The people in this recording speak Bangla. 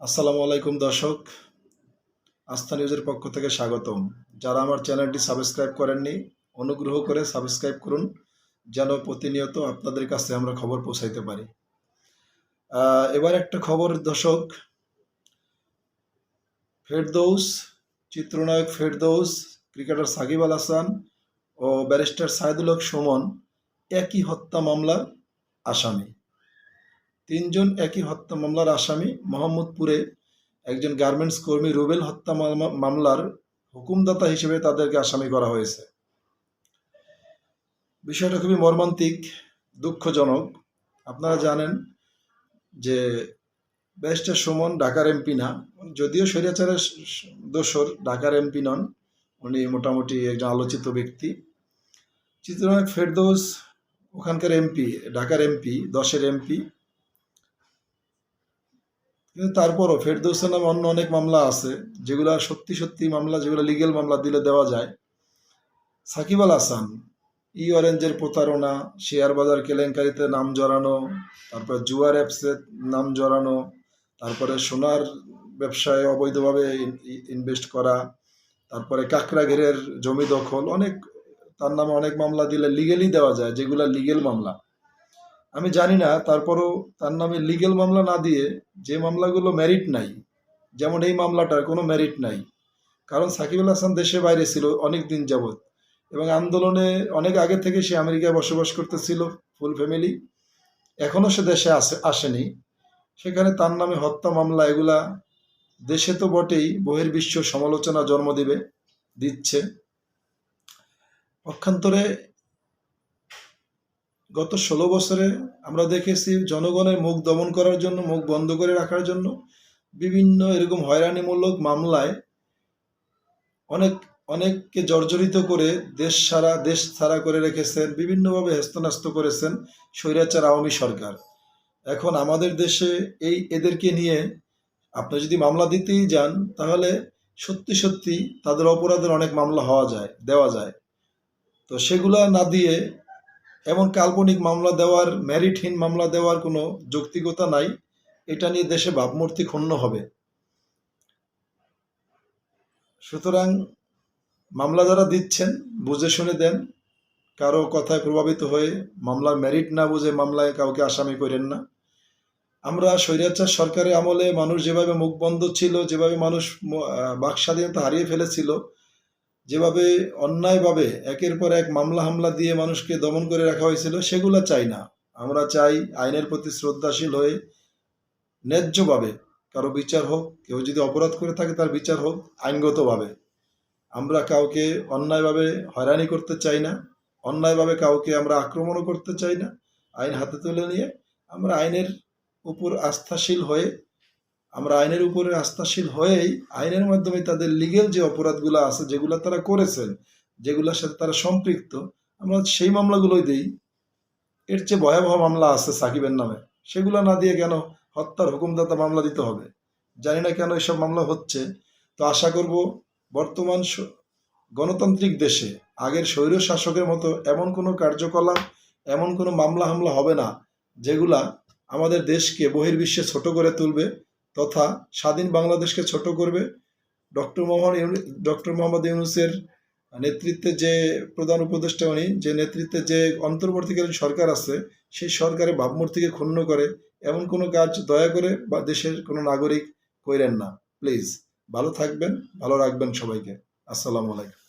আসসালামু আলাইকুম দর্শক। আস্থা নিউজের পক্ষ থেকে স্বাগতম। যারা আমার চ্যানেলটি সাবস্ক্রাইব করেননি, অনুগ্রহ করে সাবস্ক্রাইব করুন, যেন প্রতিনিয়ত আপনাদের কাছে আমরা খবর পৌঁছাইতে পারি। এবার একটা খবর দর্শক। ফেরদৌস, চিত্রনায়ক ফেরদৌস, ক্রিকেটার সাকিব আল হাসান ও ব্যারিস্টার সাইদুল হক সুমন একই হত্যা মামলার আসামি। তিনজন একই হত্যা মামলার আসামি, মোহাম্মদপুরে একজন গার্মেন্টস কর্মী রুবেল হত্যা মামলার হুকুমদাতা হিসেবে তাদেরকে আসামি করা হয়েছে। বিষয়টা খুবই মর্মান্তিক, দুঃখজনক। আপনারা জানেন যে ব্যারিস্টার সুমন ঢাকার এমপি না, যদিও স্বৈরাচারের দোসর ঢাকার এমপি নন, উনি মোটামুটি একজন আলোচিত ব্যক্তি। চিত্রনায়ক ফেরদৌস ওখানকার এমপি, ঢাকার এমপি, দশের এমপি। কিন্তু তারপরও ফেরদৌসের নামে অন্য অনেক মামলা আছে, যেগুলো সত্যি সত্যি মামলা, যেগুলো লিগেল মামলা দিলে দেওয়া যায়। সাকিব আল হাসান, ই অরেঞ্জের প্রতারণা, শেয়ার বাজার কেলেঙ্কারিতে নাম জড়ানো, তারপরে জুয়ার অ্যাপসে নাম জড়ানো, তারপরে সোনার ব্যবসায় অবৈধভাবে ইনভেস্ট করা, তারপরে কাকড়া ঘেরের জমি দখল, অনেক, তার নামে অনেক মামলা দিলে লিগেলি দেওয়া যায়, যেগুলো লিগেল মামলা। আমি জানি না, তারপরও তার নামে লিগেল মামলা না দিয়ে যে মামলাগুলো মেরিট নাই, যেমন এই মামলাটার কোনো মেরিট নাই। কারণ সাকিব আল হাসান দেশে বাইরে ছিল অনেক দিন যাবৎ এবং আন্দোলনে অনেক আগে থেকে সে আমেরিকায় বসবাস করতেছিল ফুল ফ্যামিলি এখনও সে দেশে আসে, আসেনি। সেখানে তার নামে হত্যা মামলা, এগুলা দেশে তো বটেই, বহির্বিশ্ব সমালোচনা জন্ম দিবে, দিচ্ছে। পক্ষান্তরে গত ষোলো বছরে আমরা দেখেছি জনগণের মুখ দমন করার জন্য, মুখ বন্ধ করে রাখার জন্য বিভিন্ন এরকম হয়রানিমূলক মামলায় অনেক, অনেককে জর্জরিত করে দেশ সারা দেশ ছাড়া করে রেখেছেন, বিভিন্নভাবে হেস্তন্যস্ত করেছেন স্বৈরাচার আওয়ামী সরকার। এখন আমাদের দেশে এই এদেরকে নিয়ে আপনি যদি মামলা দিতেই যান, তাহলে সত্যি সত্যি তাদের অপরাধের অনেক মামলা হওয়া যায়, দেওয়া যায়। তো সেগুলা না দিয়ে এমন কাল্পনিক মামলা দেওয়ার, মেরিটহীন মামলা দেওয়ার কোনো যৌক্তিকতা নাই। এটা নিয়ে দেশে ভাবমূর্তি ক্ষুণ্ণ হবে। সুতরাং মামলা যারা দিচ্ছেন, বুঝে শুনে দেন। কারও কথায় প্রভাবিত হয়ে মামলার মেরিট না বুঝে মামলায় কাউকে আসামি করেন না। আমরা স্বৈরাচার সরকারের আমলে মানুষ যেভাবে মুখ বন্ধ ছিল, যেভাবে মানুষ বাক স্বাধীনতা হারিয়ে ফেলেছিল যেভাবে অন্যায়ভাবে একের পর এক মামলা হামলা দিয়ে মানুষকে দমন করে রাখা হয়েছিল, সেগুলো চাই না। আমরা চাই আইনের প্রতি শ্রদ্ধাশীল হয়ে ন্যায্যভাবে কারও বিচার হোক, কেউ যদি অপরাধ করে থাকে তার বিচার হোক, আইনগতভাবে। আমরা কাউকে অন্যায়ভাবে হয়রানি করতে চাই না, অন্যায়ভাবে কাউকে আমরা আক্রমণও করতে চাই না। আইন হাতে তুলে নিয়ে আমরা আইনের উপর আস্থাশীল হয়ে আমরা আইনের উপরে আস্থাশীল হয়েই আইনের মাধ্যমে তাদের লিগেল যে অপরাধগুলো আছে, যেগুলো তারা করেছেন, যেগুলোর সাথে তারা সম্পৃক্ত, আমরা সেই মামলাগুলোই দিই। এর চেয়ে ভয়াবহ মামলা আছে সাকিবের নামে। সেগুলো না দিয়ে কেন হত্যার হুকুমদাতা মামলা দিতে হবে? জানি না কেন এসব মামলা হচ্ছে। তো আশা করব বর্তমান গণতান্ত্রিক দেশে আগের স্বৈর শাসকের মতো এমন কোনো কার্যকলাপ, এমন কোনো মামলা হামলা হবে না, যেগুলা আমাদের দেশকে বহির্বিশ্বে ছোট করে তুলবে। তথা স্বাধীন বাংলাদেশকে ছোট করবে। ডক্টর মোহাম্মদ ডক্টর মোহাম্মদ ইউনুসের নেতৃত্বে যে প্রধান উপদেষ্টা উনি, যে নেতৃত্বে যে অন্তর্বর্তীকালীন সরকার আছে, সেই সরকারের ভাবমূর্তিকে ক্ষুণ্ণ করে, এমন কোনো কাজ দয়া করে বা দেশের কোনো নাগরিক কইরেন না। প্লিজ, ভালো থাকবেন, ভালো রাখবেন সবাইকে। আসসালামু আলাইকুম।